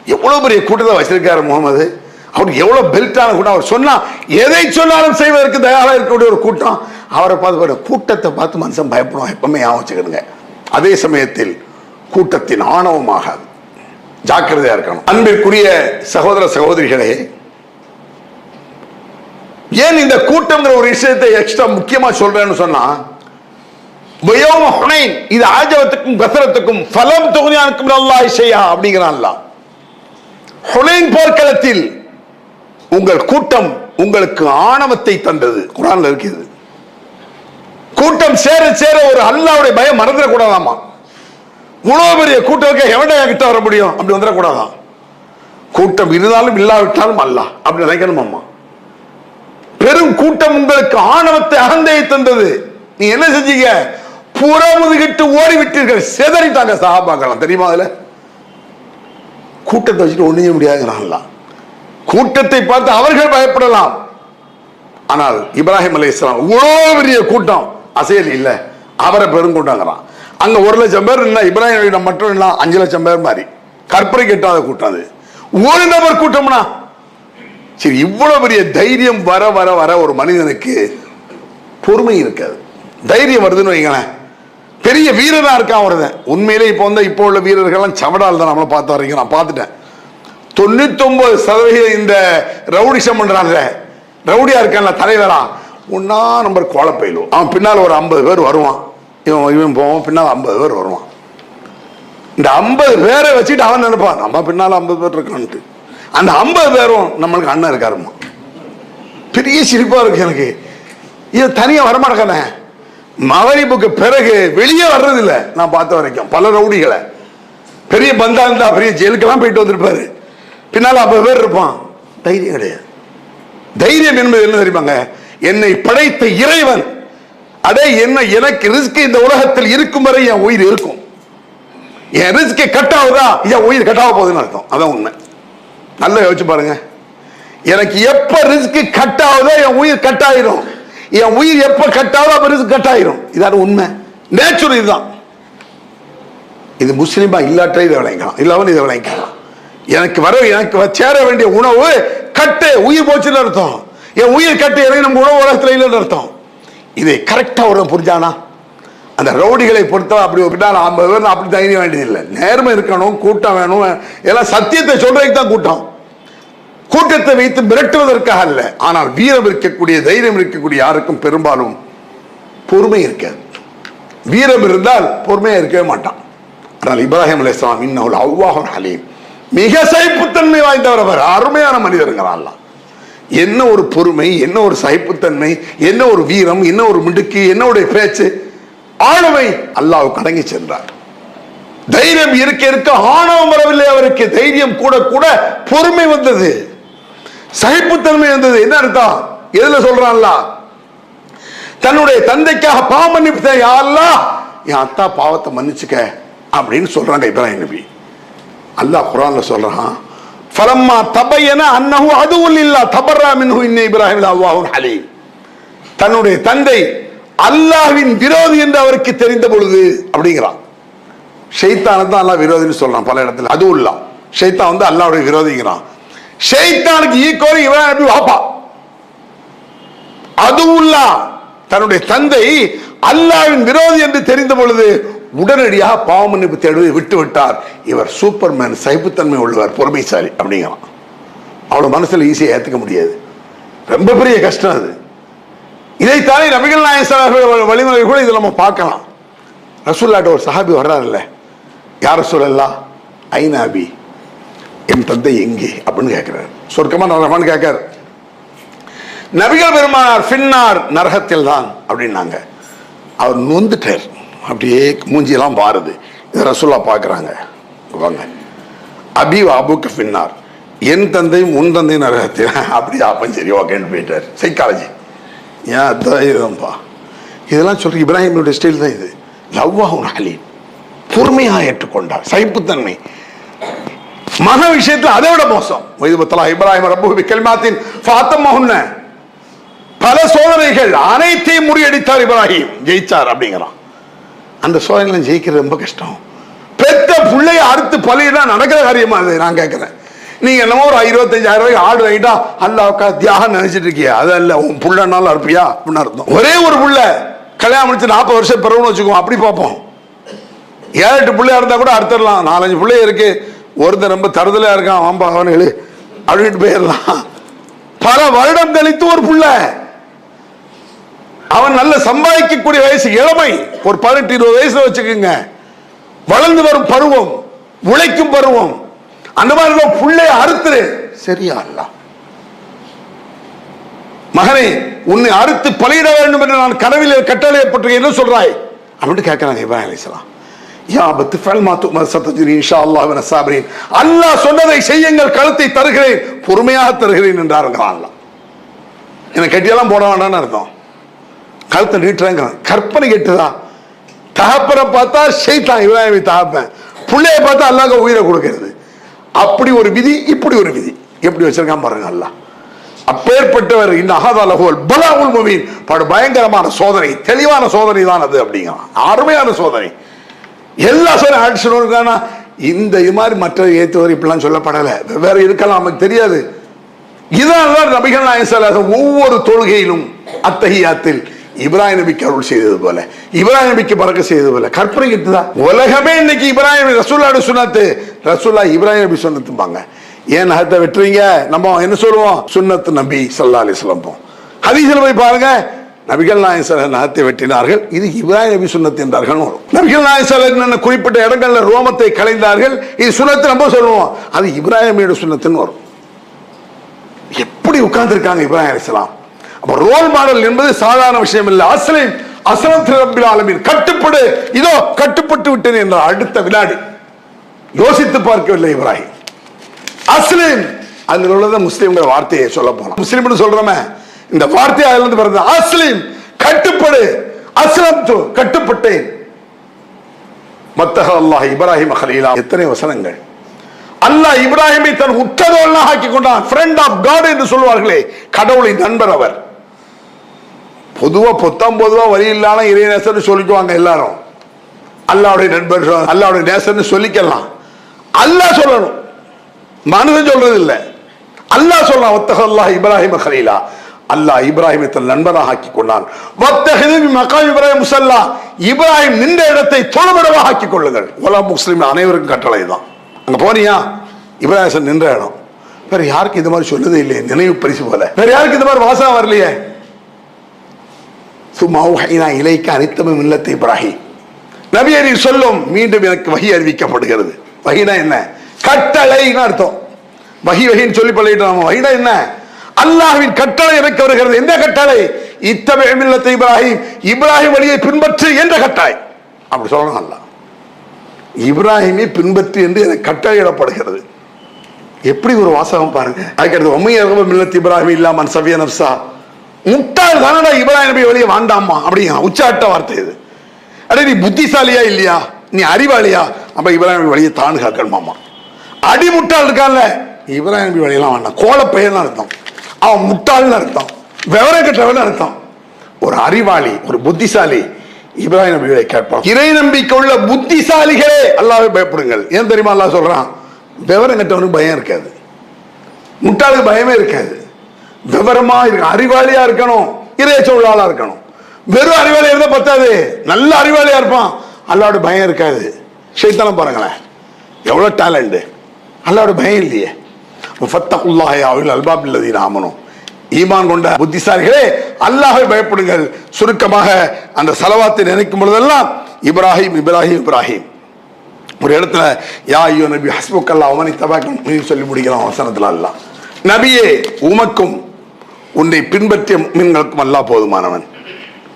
எவ்வளவு பெரிய கூட்டத்தை வச்சிருக்காரு முகமது? அவர் எவ்வளவு பெல்ட்டான கூட்டம் அவர் சொன்னா எதை சொன்னாலும் செய்வதற்கு தயாராக இருக்கக்கூடிய ஒரு கூட்டம். அவரை பார்த்து கூட்டத்தை பார்த்து மனுஷன் பயப்படும். எப்பவுமே ஞாபகம் அதே சமயத்தில் கூட்டத்தின் ஆணவமாக ஜாக்கிரதையா இருக்கணும். அன்பிற்குரிய சகோதர சகோதரிகளே ஏன் இந்த கூட்டம்ங்கிற ஒரு விஷயத்தை எக்ஸ்ட்ரா முக்கியமா சொல்றேன்னு சொன்னா வயோம ஹுனைன் இது ஆஜவத்துக்கும் கசரத்துக்கும் ஃபலம் தொகுதியானுக்கும் நல்லா செய்யா அப்படிங்கிறான் அல்லாஹ் ஹுனைன் போர்க்களத்தில் உங்கள் கூட்டம் உங்களுக்கு ஆணவத்தை தந்தது. குரான்ல இருக்குது கூட்டம் சேர சேர ஒரு அல்லாவுடைய பயம் மறந்துடக்கூடாதாமா இவ்வளவு பெரிய கூட்டம் எவன்டா கிட்ட வர முடியும்? அப்படி வந்துடக்கூடாதாம் கூட்டம் இருந்தாலும் இல்லாவிட்டாலும் அல்ல அப்படி நினைக்கணுமாம்மா. பெரும் கூட்டம் உங்களுக்கு ஆணவத்தை அகந்தையை தந்தது. நீ என்ன செஞ்சீங்க? புறமுதுகிட்டு ஓடி விட்டீர்கள் செதறிட்டாங்க சகாபாக்கலாம் தெரியுமா அதுல? கூட்டத்தை வச்சுட்டு ஒண்ணுமே முடியாதுங்கிறான்லாம் கூட்டத்தை பார்த்து அவர்கள் பயப்படலாம். ஆனால் இப்ராஹிம் அலி இஸ்லாம் இவ்வளோ பெரிய கூட்டம் அசையல் இல்லை. அவரை பெருங்கூட்டங்கிறான் அங்கே ஒரு லட்சம் பேர் இல்லை இப்ராஹிம் மட்டும் இல்லை அஞ்சு லட்சம் பேர் மாதிரி. கற்பனை கெட்டாத கூட்டம் அது. ஒரு நபர் கூட்டம்னா? சரி இவ்வளோ பெரிய தைரியம் வர வர வர ஒரு மனிதனுக்கு பொறுமை இருக்காது. தைரியம் வருதுன்னு வைங்களேன். பெரிய வீரராக இருக்கான் ஒருத்தன் உண்மையிலே இப்போ வந்து இப்போ உள்ள வீரர்கள்லாம் சவடால் தான் நம்மளை பார்த்து வரைக்கும் நான் பார்த்துட்டேன். தொண்ணூத்தொன்பது சதவீதம் இந்த ரவுடிசம் பண்றான்ல. ரவுடியா இருக்கான்ல தலைவரா. ஒன்னா நம்பர் கோலப்பயிலும் அவன் பின்னால் ஒரு ஐம்பது பேர் வருவான். இவன் இவன் போவான் பின்னால் ஐம்பது பேர் வருவான். இந்த ஐம்பது பேரை வச்சுட்டு அவன் நினைப்பான் நம்ம பின்னால் ஐம்பது பேர் இருக்கான்ட்டு. அந்த ஐம்பது பேரும் நம்மளுக்கு அண்ணன் இருக்காருமா பெரிய சிரிப்பாக இருக்கு எனக்கு. இது தனியாக வரமாட்டேங்கானே மகரிப்புக்கு பிறகு வெளியே வர்றதில்ல நான் பார்த்த வரைக்கும். பல ரவுடிகளை. பெரிய பந்தா இருந்தா பெரிய ஜெயிலுக்கெல்லாம் போயிட்டு வந்திருப்பாரு. பின்னால் ஐம்பது பேர் இருப்பான். தைரியம் கிடையாது. தைரியம் என்பது என்ன தெரியுமாங்க? என்னை படைத்த இறைவன். அதே என்ன எனக்கு ரிஸ்க் இந்த உலகத்தில் இருக்கும் வரை என் உயிர் இருக்கும். என் ரிஸ்க் கட் ஆகுதா என் உயிர் கட் ஆக போகுதுன்னு அர்த்தம். அதான் உண்மை. நல்லா யோசிச்சு பாருங்க. எனக்கு எப்ப ரிஸ்க் கட் ஆகுதோ என் உயிர் கட் ஆயிரும் என் உயிர் எப்ப கட் ஆகுதோ அப்ப ரிஸ்க் கட் ஆயிரும் இதான உண்மை. நேச்சுரல் இதுதான். இது முஸ்லீமா இல்லாட்டே இதை விளைக்கலாம் இல்லாமல் இதை விளைக்கலாம் எனக்கு வர எனக்கு சேர வேண்டிய உணவு கட்டு உயிர் போச்சுன்னு அர்த்தம். என் உயிர் கட்டு எனக்கு நம்ம உணவு உலகத்தில் இல்லைன்னு அர்த்தம். இதை கரெக்டாக ஒரு புரிஞ்சானா? அந்த ரவுடிகளை பொறுத்தவரை அப்படி பின்னால் ஐம்பது பேர் அப்படி தைரியம் வேண்டியதில்லை. நேர்மை இருக்கணும் கூட்டம் வேணும். எல்லாம் சத்தியத்தை சொல்றதுக்கு தான் கூட்டம். கூட்டத்தை வைத்து மிரட்டுவதற்காக அல்ல. ஆனால் வீரம் இருக்கக்கூடிய தைரியம் இருக்கக்கூடிய யாருக்கும் பெரும்பாலும் பொறுமை இருக்காது. வீரம் இருந்தால் பொறுமையாக இருக்கவே மாட்டான். ஆனால் இப்ராஹிம் அலைஹிஸ்ஸலாம் இன்னும் அவ்வாஹன் ஹலீம் மிக சைப்புத்தன்மை வாய்ந்தவர் அவர் அருமையான மனிதருங்கிறான் என்ன ஒரு பொறுமை என்ன ஒரு சைப்புத்தன்மை என்ன ஒரு வீரம் என்ன ஒரு மிடுக்கு என்ன பேச்சு. ஆளுமை அல்லாஹ் கடங்கி சென்றார். தைரியம் இருக்க இருக்க. ஆணவம் வரவில்லை அவருக்கு தைரியம் கூட கூட பொறுமை வந்தது. சகிப்புத்தன்மை வந்தது. என்ன அர்த்தம்? எதுல சொல்றான்ல தன்னுடைய தந்தைக்காக பாவம் மன்னிப்பு யாரெல்லாம் என் அத்தா பாவத்தை மன்னிச்சுக்க அப்படின்னு சொல்றாங்க இப்ராஹிம் நபி. அல்லாஹ் குரான்ல சொல்றான் ஃபலம்மா தபையன அன்னஹு அதுவுல் இல்லா தபர்ரா மின்ஹு இன்ன இப்ராஹிம் அல்லாஹுன் ஹலீம். தன்னுடைய தந்தை அல்லாஹ்வின் விரோதி என்று அவருக்கு தெரிந்த பொழுது அப்படிங்கிறான். ஷைத்தானை தான் அல்லாஹ் விரோதின்னு சொல்றான் பல இடத்துல. அதுவும் இல்ல. ஷெய்தான் வந்து அல்லாஹ்வுடைய விரோதிங்கிறான். ஷெய்தானுக்கு ஈக்குவல் இவன் நபி வாப்பா அதுவுல்லா தன்னுடைய தந்தை அல்லாவின் விரோதி என்று தெரிந்த பொழுது உடனடியாக பாவ மன்னிப்பு தேடுவதை விட்டு விட்டார் இவர் சூப்பர்மேன் சைப்புத்தன்மை உள்ளவர் பொறுமைசாலி அப்படிங்கிறான். அவ்வளோ மனசில் ஈஸியாக ஏற்றுக்க முடியாது. ரொம்ப பெரிய கஷ்டம் அது. இதைத்தானே நபிகள் நாயன் வழிமுறை கூட இதில் நம்ம பார்க்கலாம். ரசூல்லாட்ட ஒரு சஹாபி வர்றாருல்ல யார் சொல்லலா ஐநாபி என் தந்தை எங்கே? அப்படின்னு கேட்கிறார் சொர்க்கமா ரஹ்மான் கேட்காரு நபிகள் பெருமானார் பின்னார் நரகத்தில் தான் அப்படின்னாங்க. அவர் நொந்துட்டார். அப்படியே மூஞ்சியெல்லாம் பாருது இதை ரசுல்லா பார்க்குறாங்க. வாங்க. அபி அபுக்கு பின்னார். என் தந்தையும் உன் தந்தையும் நரகத்தில். அப்படி அப்பன் சரி ஓகேன்னு போயிட்டார். சைக்காலஜி ஏன் அதுதான் இதுதான்ப்பா. இதெல்லாம் சொல்கிற இப்ராஹிமுடைய ஸ்டைல் தான் இது. லவ்வாகும் அலி. பொறுமையாக ஏற்றுக்கொண்டார். சைப்புத்தன்மை மன விஷயத்தில் அதை விட மோசம். வைதுபத்தலா இப்ராஹிம் ரப்பு கல்மாத்தின் ஃபாத்தம்மா பல சோதனைகள் அனைத்தையும் முறியடித்தார் இப்ராஹிம். ஜெயிச்சார் அப்படிங்கிறான். அந்த சோதனையில் ஜெயிக்கிறது ரொம்ப கஷ்டம். பெத்த பிள்ளைய அறுத்து பலியிடா நடக்கிற காரியமா அது? நான் கேட்குறேன். நீங்க என்னமோ ஒரு இருபத்தஞ்சாயிரம் ரூபாய் ஆடு வாங்கிட்டா அல்லாவுக்கா தியாகம் நினைச்சிட்டு இருக்கியா. அது அல்ல உன் புள்ளனால அறுப்பியா? அப்படின்னு அர்த்தம். ஒரே ஒரு புள்ள கல்யாணம் முடிச்சு நாற்பது வருஷம் பிறகுன்னு வச்சுக்கோ அப்படி பார்ப்போம். ஏழு எட்டு பிள்ளையா இருந்தா கூட அறுத்துடலாம். நாலஞ்சு பிள்ளை இருக்கு. ஒருத்தர் ரொம்ப தருதலா இருக்கான். வாம்பா அவனுக்கு அப்படின்ட்டு போயிடலாம். பல வருடம் கழித்து ஒரு பிள்ளை. அவன் நல்ல சம்பாதிக்கக்கூடிய வயசு இளமை. ஒரு பதினெட்டு இருபது வயசுல வச்சுக்கோங்க. வளர்ந்து வரும் பருவம் உழைக்கும் பருவம். அந்த மாதிரி உள்ள புள்ளைய அறுத்துரு. சரியா அல்ல. மகனே உன்னை அறுத்து பலியிட வேண்டும் என்று நான் கனவில் கட்டளையப்பட்டு என்ன சொல்றாய்? அப்படின்னு கேட்கிறாங்க இப்ராஹிம் அலிஸ்லாம் யாபத்து ஃபல் துமர் இன்ஷா அல்லாஹ் வ அல்லாஹ் சொன்னதை செய்யுங்கள் கழுத்தை தருகிறேன் பொறுமையாக தருகிறேன் என்றாருங்கிறான் அல்லாஹ் என்னை கட்டியெல்லாம் போட வேண்டாம்னு அர்த்தம்? கழுத்தை நீட்டுறாங்க. கற்பனை கெட்டுதான் தகப்பனை பார்த்தா செய்தான் இப்ராஹிமி தகப்பன். பிள்ளைய பார்த்தா அல்லாஹ் உயிரை கொடுக்கிறது. அப்படி ஒரு விதி இப்படி ஒரு விதி. எப்படி வச்சிருக்கான் பாருங்க அல்லாஹ். அப்பேற்பட்டவர் இந்த அகதலகோல் பலாவுல் முபீன். படு பயங்கரமான சோதனை தெளிவான சோதனை தான் அது அப்படிங்கிறான். அருமையான சோதனை. எல்லா சோதனை ஆட்சி இந்த இது மாதிரி மற்ற ஏற்றுவர் இப்படிலாம் சொல்லப்படலை. வேற இருக்கலாம் நமக்கு தெரியாது. இதனால்தான் நபிகள் நாயகம் ஒவ்வொரு தொழுகையிலும் அத்தகையாத்தில் இப்ராஹிம் நபிக்கு அருள் செய்தது போல இப்ராஹிம் நபிக்கு பறக்க செய்தது போல கற்பனை கிட்டுதான் உலகமே இன்னைக்கு இப்ராஹிம் ரசூல்லாடு சுன்னத்து ரசூல்லா இப்ராஹிம் நபி சொன்னதும்பாங்க ஏன் நகத்தை வெட்டுறீங்க நம்ம என்ன சொல்லுவோம் சுன்னத்து நபி சல்லா அலி சொல்லம்போம் ஹதீசில் போய் பாருங்க நபிகள் நாயகம் ஸல்லல்லாஹு நகத்தை வெட்டினார்கள் இது இப்ராஹிம் நபி சுன்னத்து என்றார்கள் வரும் நபிகள் நாயகம் குறிப்பிட்ட இடங்கள்ல ரோமத்தை கலைந்தார்கள் இது சுனத்தை நம்ம சொல்லுவோம் அது இப்ராஹிமியோட சுனத்துன்னு சுன்னத்துன்னு வரும் எப்படி உட்கார்ந்து இருக்காங்க இப்ராஹிம் அலிஸ்லாம் அப்ப ரோல் மாடல் என்பது சாதாரண விஷயம் இல்லை அஸ்லிம் அஸ்லம் ரப்பில் ஆலமீன். கட்டுப்படு. இதோ கட்டுப்பட்டு விட்டேன் என்ற அடுத்த வினாடி. யோசித்து பார்க்கவில்லை இப்ராஹிம். அஸ்லிம் அதில் உள்ளத முஸ்லீம்ங்கிற வார்த்தையை சொல்ல போனோம் முஸ்லீம்னு சொல்றோமே? இந்த வார்த்தை அதிலிருந்து வருது. அஸ்லிம் கட்டுப்படு. அஸ்லம் கட்டுப்பட்டேன். மத்தக அல்லாஹ் இப்ராஹிம் அகலீலா எத்தனை வசனங்கள். அல்லாஹ் இப்ராஹிமை தன் உற்றதோல்லாம் ஆக்கி கொண்டான். ஃப்ரெண்ட் ஆஃப் காட் என்று சொல்வார்களே. கடவுளின் நண்பர் அவர். பொதுவா பொத்தாம் பொதுவா வழி இல்லாம இறைநேசர்னு சொல்லிக்குவாங்க எல்லாரும். அல்லாவுடைய நண்பர் அல்லாவுடைய நேசர்னு சொல்லிக்கலாம். அல்லாஹ் சொல்லணும். மனுஷன் சொல்றது இல்ல அல்லாஹ் சொல்லலாம் ஒத்தகல்லா அல்லாஹ் இப்ராஹிம் ஹலீலா அல்லாஹ் இப்ராஹிமை தன் நண்பராக ஆக்கி கொண்டான் வத்தஹிது இப்ராஹிம் முசல்லா. இப்ராஹிம் நின்ற இடத்தை தொழுமிடமாக ஆக்கி கொள்ளுங்கள். உலக முஸ்லீம் அனைவருக்கும் கட்டளை தான் அங்க போனியா? இப்ராஹிம் நின்ற இடம். வேற யாருக்கு இந்த மாதிரி சொல்லுதே இல்லையே நினைவு பரிசு போல. வேற யாருக்கு இந்த மாதிரி வாசகம் வரலையே? சும்மா ஊஹைனா இலைக்கு அனித்தமும் இல்லத்தை இப்ராஹிம். நபியரி சொல்லும் மீண்டும் எனக்கு வகி அறிவிக்கப்படுகிறது. வகினா என்ன? கட்டளைன்னு அர்த்தம். வகி வகின்னு சொல்லி பழகிட்டோம். வகினா என்ன? அல்லாஹ்வின் கட்டளை எனக்கு வருகிறது. எந்த கட்டளை? இத்தமை மில்லத்தை இப்ராஹிம். இப்ராஹிம் வழியை பின்பற்று என்ற கட்டளை. அப்படி சொல்லணும் அல்லாஹ். இப்ராஹிமை பின்பற்று என்று எனக்கு கட்டளையிடப்படுகிறது எப்படி ஒரு வாசகம் பாருங்க. அதுக்கடுத்து உண்மையாக மில்லத் இப்ராஹிம் இல்லாமல் சவிய நப்சா. முட்டாள் தானடா இப்ராஹிம் நபி வழியை வாண்டாமா அப்படிங்க உச்சாட்ட வார்த்தை இது. அடே நீ புத்திசாலியா இல்லையா? நீ அறிவாளியா? அப்ப இப்ராஹிம் நபி வழியை தான் காக்கணுமாமா அடி முட்டாள் இருக்கான்ல. இப்ராஹிம் நபி வழியெல்லாம் வேண்டாம். கோல பெயர்னு அர்த்தம். அவன் முட்டாள்னு அர்த்தம். விவரம் கட்டவன் அர்த்தம். ஒரு அறிவாளி ஒரு புத்திசாலி இப்ராஹிம் நபிகளை கேட்பான். இறை நம்பிக்கை உள்ள புத்திசாலிகளே! அல்லாவே பயப்படுங்கள். ஏன் தெரியுமா அல்லாஹ் சொல்றான்? விவரம் கெட்டவனுக்கு பயம் இருக்காது. முட்டாளுக்கு பயமே இருக்காது. விவரமா இருக்க. அறிவாளியா இருக்கணும். இறையச்ச உள்ள இருக்கணும். வெறும் அறிவாளியா இருந்தா பத்தாது. நல்ல அறிவாளியா இருப்பான். அல்லாவோட பயம் இருக்காது. சைத்தனம் பாருங்களேன். எவ்வளவு டேலண்ட் அல்லாவோட பயம் இல்லையே. ஃபத்தகுல்லாஹ் அவில் அல்பாப் இல்லதீன் ஆமனும் ஈமான் கொண்ட புத்திசாலிகளே அல்லாஹை பயப்படுங்கள். சுருக்கமாக அந்த சலவாத்தை நினைக்கும் பொழுதெல்லாம் இப்ராஹிம் இப்ராஹிம் இப்ராஹிம். ஒரு இடத்துல யா ஐயோ நபி ஹஸ்புக்கல்லா அவனை தபாக்கம் சொல்லி முடிக்கலாம் வசனத்துல அல்லாம் நபியே உமக்கும் உன்னை பின்பற்றிய மீன்களுக்கும் அல்லா போதுமானவன்.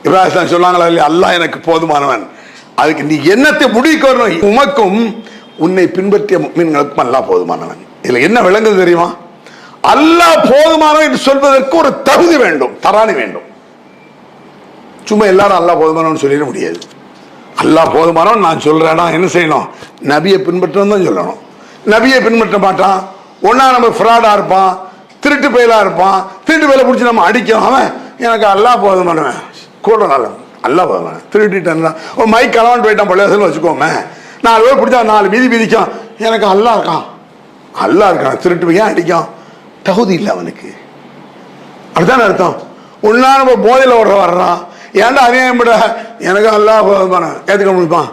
இப்ராஹிம் சொன்னாங்களா இல்லையா? அல்லாஹ் எனக்கு போதுமானவன். அதுக்கு நீ என்னத்தை முடிக்க வரணும் உமக்கும் உன்னை பின்பற்றிய மீன்களுக்கும் அல்லா போதுமானவன். இதுல என்ன விளங்குது தெரியுமா? அல்லா போதுமானவன் என்று சொல்வதற்கு ஒரு தகுதி வேண்டும் தராணி வேண்டும். சும்மா எல்லாரும் அல்லா போதுமானவன் சொல்லிட முடியாது. அல்லா போதுமானவன் நான் சொல்றேனா? என்ன செய்யணும்? நபியை பின்பற்றணும் தான் சொல்லணும். நபியை பின்பற்ற மாட்டான். ஒன்னா நம்ம ஃப்ராடா இருப்பான். திருட்டு பயிலாக இருப்பான். திருட்டு பயில பிடிச்சி நம்ம அடிக்கிறோம். அவன் எனக்கு அல்லாஹ் போதுமானவன் கூட நல்ல அல்லாஹ் போதுமான திருட்டிட்டேன் ஒரு மைக் கலவான் போயிட்டான் பள்ளியாசல் வச்சுக்கோமே. நாலு பேர் பிடிச்சா நாலு மீதி மீதிக்கும். எனக்கு அல்லாஹ் இருக்கான். அல்லாஹ் இருக்கான். திருட்டு பையன் அடிக்கும் தகுதி இல்லை அவனுக்கு. அப்படித்தானே அர்த்தம்? உன்னா நம்ம போதையில் ஓடுற வர்றான். ஏன்டா அநியாயம் விட எனக்கு அல்லாஹ் போதுமான ஏற்றுக்க முடிப்பான்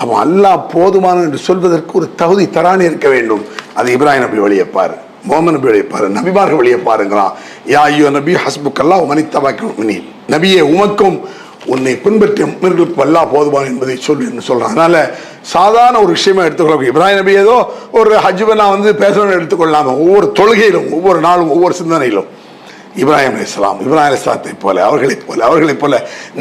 அப்போ அல்லாஹ் போதுமான என்று சொல்வதற்கு ஒரு தகுதி தரானே இருக்க வேண்டும். அது இப்ராஹிம் அப்படி வழியப்பார் மோமன் நபியுடைய பாரு நபிமார்கள் வழியை பாருங்கிறான் யா ஐயோ நபி ஹஸ்புக்கல்லா மனித்தபாக்கும் நபியே உமக்கும் உன்னை பின்பற்றிய முன்னர்களுக்கு வல்லா போதுமான என்பதை சொல்லு என்று சொல்கிறான் அதனால சாதாரண ஒரு விஷயமா எடுத்துக்கொள்ள இப்ராஹிம் நபி ஏதோ ஒரு ஹஜ்ஜுவை நான் வந்து பேசணும்னு எடுத்துக்கொள்ளாமல் ஒவ்வொரு தொழுகையிலும் ஒவ்வொரு நாளும் ஒவ்வொரு சிந்தனையிலும். இப்ராஹிம் அலி இஸ்லாம் இப்ராஹிம் அலி இஸ்லாத்தை போல அவர்களைப் போல அவர்களைப் போல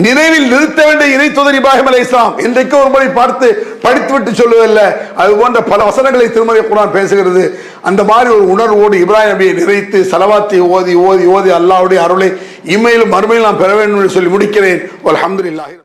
நினைவில் நிறுத்த வேண்டிய இணை தூதர் இப்ராஹிம் அலி இஸ்லாம் இன்றைக்கு ஒரு முறை பார்த்து படித்துவிட்டு சொல்லுவதில்லை அது போன்ற பல வசனங்களை திருமறை குரான் பேசுகிறது. அந்த மாதிரி ஒரு உணர்வோடு இப்ராஹிம் நபியை நிறைத்து சலவாத்தை ஓதி ஓதி ஓதி அல்லாவுடைய அருளை இம்மையிலும் மறுமையில் நான் பெற வேண்டும் என்று சொல்லி முடிக்கிறேன். ஒரு அல்ஹம்துலில்லாஹி